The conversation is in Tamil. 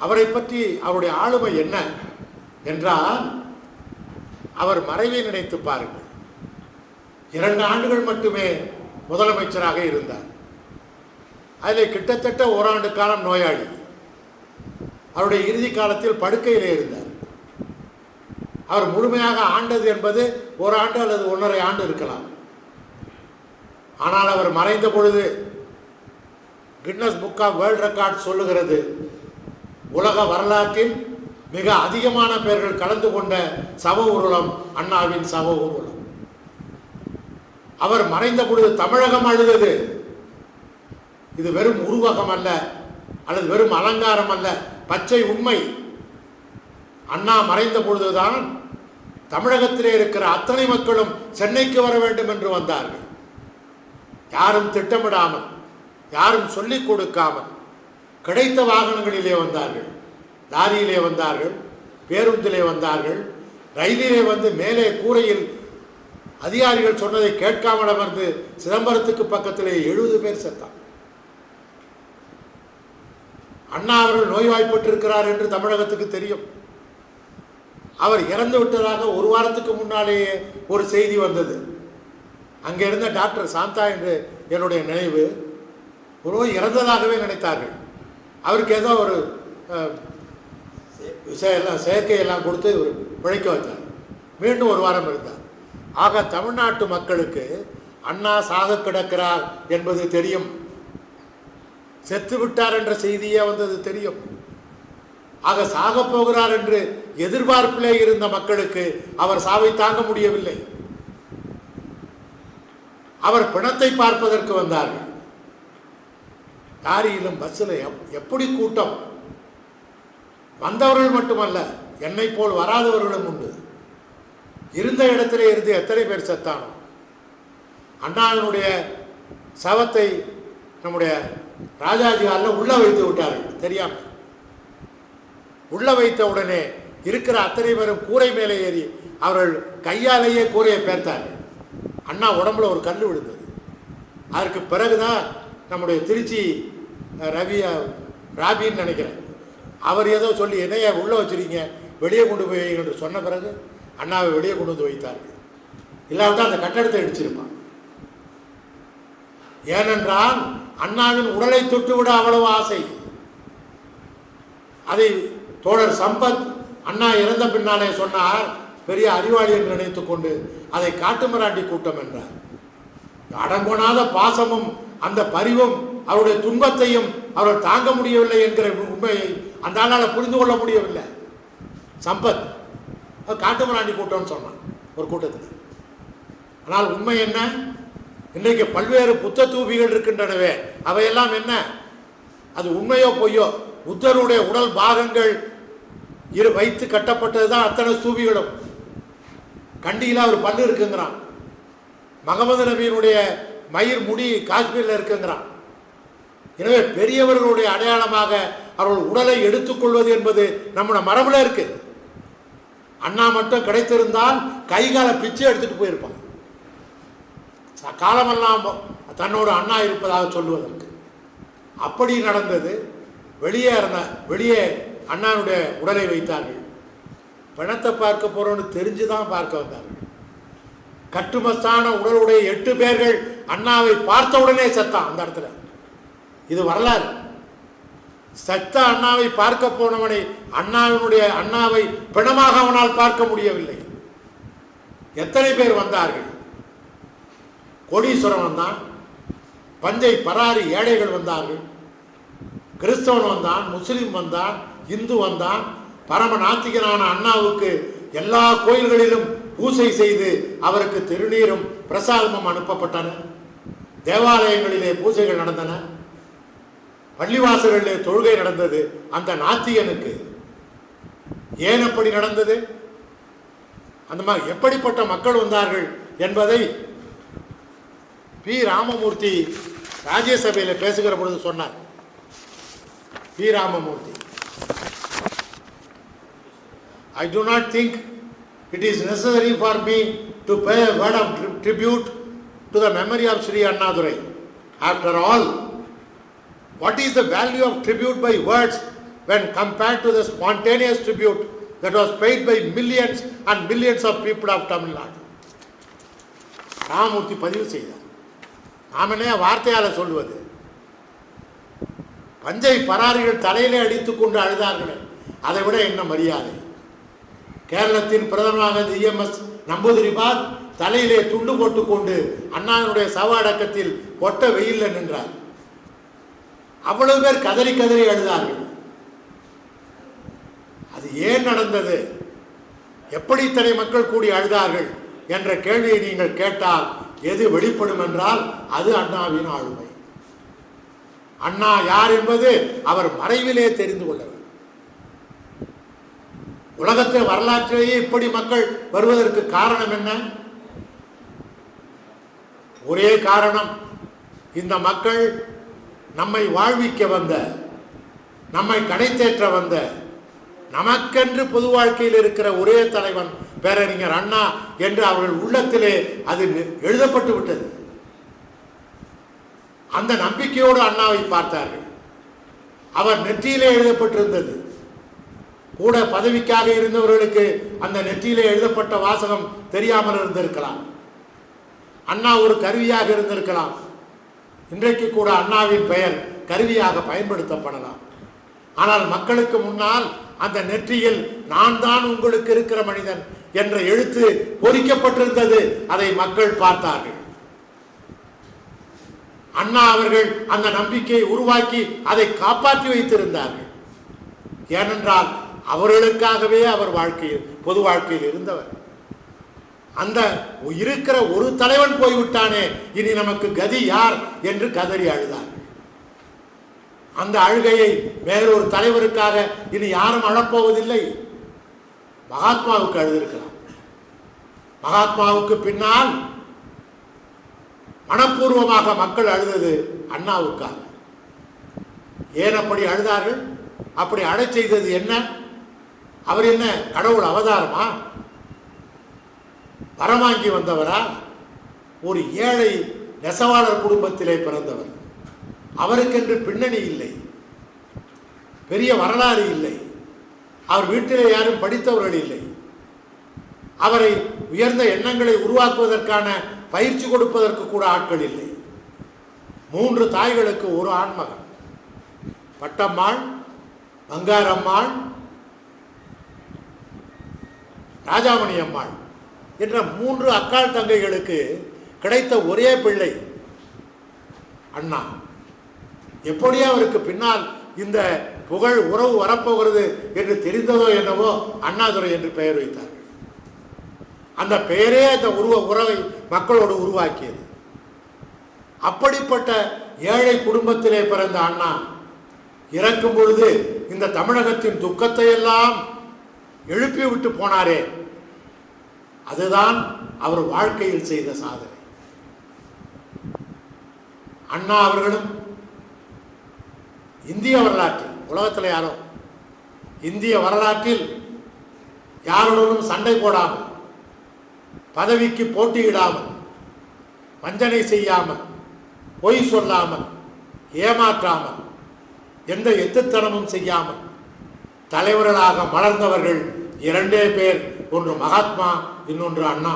அவரை பற்றி அவருடைய ஆளுமை என்ன என்றால் அவர் மறைவை நினைத்து பாருங்கள். இரண்டு ஆண்டுகள் மட்டுமே முதலமைச்சராக இருந்தார். அதில் கிட்டத்தட்ட ஓராண்டு காலம் நோயாளி. அவருடைய இறுதி காலத்தில் படுக்கையிலே இருந்தார். அவர் முழுமையாக ஆண்டது என்பது ஓராண்டு அல்லது ஒன்றரை ஆண்டு இருக்கலாம். ஆனால் அவர் மறைந்த பொழுது Guinness book of world record சொல்லுகிறது உலக வரலாற்றில் மிக அதிகமான பேர்கள் கலந்து கொண்ட சவ ஊர்வலம் அண்ணாவின் சவ ஊர்வலம். அவர் மறைந்த பொழுது தமிழகம் அழுதது. இது வெறும் உருவகம் அல்ல அல்லது வெறும் அலங்காரம் அல்ல பச்சை உண்மை. அண்ணா மறைந்த பொழுதுதான் தமிழகத்திலே இருக்கிற அத்தனை மக்களும் சென்னைக்கு வர வேண்டும் என்று வந்தார்கள். யாரும் திட்டமிடாமல் யாரும் சொல்லிக் கொடுக்காமல் கிடைத்த வாகனங்களிலே வந்தார்கள். லாரியிலே வந்தார்கள் பேருந்திலே வந்தார்கள். ரயிலிலே வந்து மேலே கூரையில் அதிகாரிகள் சொன்னதை கேட்காமல் அமர்ந்து சிதம்பரத்துக்கு பக்கத்திலே எழுபது பேர் செத்தான். அண்ணா அவர்கள் நோய்வாய்ப்பட்டிருக்கிறார் என்று தமிழகத்துக்கு தெரியும். அவர் இறந்து விட்டதாக ஒரு வாரத்துக்கு முன்னாலேயே ஒரு செய்தி வந்தது. அங்கே இருந்த டாக்டர் சாந்தா என்று என்னுடைய நினைவு. ஒருவர் இறந்ததாகவே நினைத்தார்கள். அவருக்கு ஏதோ ஒரு அஹ், எல்லாம் செயற்கையெல்லாம் கொடுத்து ஒரு பிழைக்க வச்சார் மீண்டும் ஒரு வாரம் இருந்தார். ஆக தமிழ்நாட்டு மக்களுக்கு அண்ணா சாக கிடக்கிறார் என்பது தெரியும். செத்து விட்டார் என்ற செய்தியே வந்தது தெரியும். ஆக சாகப் போகிறார் என்று எதிர்பார்ப்பிலே இருந்த மக்களுக்கு அவர் சாவை தாங்க முடியவில்லை. அவர் பிணத்தை பார்ப்பதற்கு வந்தார்கள். லாரியிலும் பஸ்ஸில் எப்- எப்படி கூட்டம்? வந்தவர்கள் மட்டுமல்ல என்னை போல் வராதவர்களும் உண்டு. இருந்த இடத்திலே இருந்து எத்தனை பேர் செத்தானோ. அண்ணாவினுடைய சவத்தை நம்முடைய ராஜாஜி ஹாலில் உள்ள வைத்து விட்டார்கள் தெரியாம. உள்ள வைத்த உடனே இருக்கிற அத்தனை பேரும் கூரை மேலே ஏறி அவர்கள் கையாலேயே கூரையை பேர்த்தார்கள். அண்ணா உடம்புல ஒரு கல் விழுந்தது. அதற்கு பிறகுதான் நம்முடைய திருச்சி ரவியா ரவி ராபின்னு நினைக்கிறேன். அவர் ஏதோ சொல்லி என்னையா உள்ளே வச்சிருக்கீங்க? வெளியே கொண்டு போய் என்று சொன்ன பிறகு அண்ணாவை வெளியே கொண்டு வந்து வைத்தார்கள் இல்லாவிட்டால் அந்த கட்டடத்தை அடிச்சிருப்பான் ஏனென்றால் அண்ணாவின் உடலை தொட்டுவிட அவ்வளவு ஆசை. அதை தோழர் சம்பத் அண்ணா இறந்த பின்னாலே சொன்னார் பெரிய அறிவாளி என்று நினைத்துக் கொண்டு அதை காட்டுமிராண்டி கூட்டம் என்றார். அடங்கொணாத பாசமும் அந்த பரிவும் அவருடைய துன்பத்தையும் அவர்கள் தாங்க முடியவில்லை என்கிற உண்மையை அந்த ஆளால் புரிந்து கொள்ள முடியவில்லை. சம்பத் காட்டுமராண்டி கூட்டம்னு சொன்னான் ஒரு கூட்டத்தில். ஆனால் உண்மை என்ன? இன்றைக்கு பல்வேறு புத்த தூபிகள் இருக்கின்றனவே அவையெல்லாம் என்ன? அது உண்மையோ பொய்யோ? புத்தருடைய உடல் பாகங்கள் இரு வைத்து கட்டப்பட்டது தான் அத்தனை ஸ்தூபிகளும் கண்டியில் அவர் பல்லு இருக்குங்கிறான். மகமது நபியினுடைய மயிர் முடி காஷ்மீரில் இருக்குங்கிறான். எனவே பெரியவர்களுடைய அடையாளமாக அவர்கள் உடலை எடுத்துக்கொள்வது என்பது நம்மளோட மரபுல இருக்கு. அண்ணா மட்டும் கிடைத்திருந்தால் கை கால பிச்சை எடுத்துட்டு போயிருப்பாங்க காலமெல்லாம் தன்னோட அண்ணா இருப்பதாக சொல்லுவதற்கு. அப்படி நடந்தது. வெளியே இருந்த வெளியே அண்ணானுடைய உடலை வைத்தார்கள். பிணத்தை பார்க்க போகிறோன்னு தெரிஞ்சு தான் பார்க்க வந்தார்கள். கட்டுமஸ்தான உடலுடைய எட்டு பேர்கள் அண்ணாவை பார்த்த உடனே செத்தான் அந்த இடத்துல. இது வரலாறு. செத்த அண்ணாவை பார்க்க போனவனை அண்ணாவினுடைய அண்ணாவை பிணமாக அவனால் பார்க்க முடியவில்லை. எத்தனை பேர் வந்தார்கள்? கோடீஸ்வரன் வந்தான். பஞ்சை பராரி ஏழைகள் வந்தார்கள். கிறிஸ்தவன் வந்தான் முஸ்லீம் வந்தான் இந்து வந்தான். பரம நாத்திகனான அண்ணாவுக்கு எல்லா கோயில்களிலும் பூசை செய்து அவருக்கு திருநீரும் பிரசாதமும் அனுப்பப்பட்டன. தேவாலயங்களிலே பூஜைகள் நடந்தன. பள்ளிவாசல்களிலே தொழுகை நடந்தது. அந்த நாத்தியனுக்கு ஏன் அப்படி நடந்தது? அந்த மாதிரி எப்படிப்பட்ட மக்கள் வந்தார்கள் என்பதை பி. ராமமூர்த்தி ராஜ்யசபையில் பேசுகிற பொழுது சொன்னார். P. Ramamurthy. I do not think it is necessary for me to pay word of tribute to the memory of Sri Annadurai. After all, what is the value of tribute by words when compared to the spontaneous tribute that was paid by millions and millions of people of Tamil Nadu. Ramamurthy பதிவு செய்தார் நாமனே வார்த்தையால சொல்வது பஞ்சை பராரிகள் தலையிலே அடித்துக் கொண்டு அழுதார்களே அதை விட என்ன மரியாதை கேரளத்தின் பிரதமராக இஎம்எஸ் நம்பூதிரிபாத் தலையிலே துண்டு போட்டுக்கொண்டு அண்ணாவினுடைய சவ அடக்கத்தில் ஒட்ட வெயில்ல நின்றார். அவ்வளவு பேர் கதறி கதறி அழுதார்கள் அது ஏன் நடந்தது? எப்படி இத்தனை மக்கள் கூடி அழுதார்கள் என்ற கேள்வியை நீங்கள் கேட்டால் எது வெளிப்படும் என்றால் அது அண்ணாவின் ஆளுமை. அண்ணா யார் என்பது அவர் மறைவிலே தெரிந்து கொள்ள வேண்டும் வரலாற்றிலேயே இப்படி மக்கள் வருவதற்கு காரணம் என்ன? ஒரே காரணம் இந்த மக்கள் நம்மை வாழ்விக்க வந்த நம்மை கடைத்தேற்ற வந்த நமக்கென்று பொது வாழ்க்கையில் இருக்கிற ஒரே தலைவன் பேரறிஞர் அண்ணா என்று அவர்கள் உள்ளத்திலே அது எழுதப்பட்டு விட்டது. அந்த நம்பிக்கையோடு அண்ணாவை பார்த்தார்கள். அவர் நெற்றியிலே எழுதப்பட்டிருந்தது. கூட பதவிக்காக இருந்தவர்களுக்கு அந்த நெற்றியிலே எழுதப்பட்ட வாசகம் தெரியாமல் இருந்திருக்கலாம். அண்ணா ஒரு கருவியாக இருந்திருக்கலாம். இன்றைக்கு கூட அண்ணாவின் பெயர் கருவியாக பயன்படுத்தப்படலாம். ஆனால் மக்களுக்கு முன்னால் அந்த நெற்றியில் நான் தான் உங்களுக்கு இருக்கிற மனிதன் என்ற எழுத்து பொறிக்கப்பட்டிருந்தது அதை மக்கள் பார்த்தார்கள். அண்ணா அவர்கள் அந்த நம்பிக்கையை உருவாக்கி அதை காப்பாற்றி வைத்திருந்தார்கள். ஏனென்றால் அவர்களுக்காகவே அவர் வாழ்க்கையில் பொது வாழ்க்கையில் இருந்தவர். அந்த இருக்கிற ஒரு தலைவன் போய்விட்டானே இனி நமக்கு கதி யார் என்று கதறி அழுதார். அந்த அழுகையை வேறொரு தலைவருக்காக இனி யாரும் அழப்போவதில்லை. மகாத்மாவுக்கு அழுதிருக்கலாம். மகாத்மாவுக்கு பின்னால் மனப்பூர்வமாக மக்கள் அழுதது அண்ணாவுக்காக. ஏன் அப்படி அழுதார்கள்? அப்படி அழச் செய்தது என்ன? அவர் என்ன கடவுள் அவதாரமா? வரமாங்கி வந்தவரா? ஒரு ஏழை நெசவாளர் குடும்பத்திலே பிறந்தவர். அவருக்கென்று பின்னணி இல்லை. பெரிய வரலாறு இல்லை. அவர் வீட்டிலே யாரும் படித்தவர்கள் இல்லை. அவரை உயர்ந்த எண்ணங்களை உருவாக்குவதற்கான பயிற்சி கொடுப்பதற்கு கூட ஆட்கள் இல்லை. மூன்று தாய்களுக்கு ஒரு ஆண்மகன். பட்டம்மாள் பங்காரம்மாள் ராஜாமணி அம்மாள். என்ற மூன்று அக்காள் தங்கைகளுக்கு கிடைத்த ஒரே பிள்ளை அண்ணா. எப்படியே அவருக்கு பின்னால் இந்த புகழ் உறவு வரப்போகிறது என்று தெரிந்ததோ என்னவோ அண்ணாதுரை என்று பெயர் வைத்தார்கள் அந்த பெயரே அந்த உருவ உறவை மக்களோடு உருவாக்கியது. அப்படிப்பட்ட ஏழை குடும்பத்திலே பிறந்த அண்ணா இறக்கும் பொழுது இந்த தமிழகத்தின் துக்கத்தை எல்லாம் எழுப்பி விட்டு போனாரே. அதுதான் அவர் வாழ்க்கையில் செய்த சாதனை. அண்ணா அவர்களும் இந்திய வரலாற்றில் உலகத்தில் யாரோ இந்திய வரலாற்றில் யாருடனும் சண்டை போடாமல் பதவிக்கு போட்டியிடாமல் வஞ்சனை செய்யாமல் பொய் சொல்லாமல் ஏமாற்றாமல் எந்த எத்துத்தனமும் செய்யாமல் தலைவர்களாக மலர்ந்தவர்கள் இரண்டே பேர். ஒன்று மகாத்மா இன்னொன்று அண்ணா.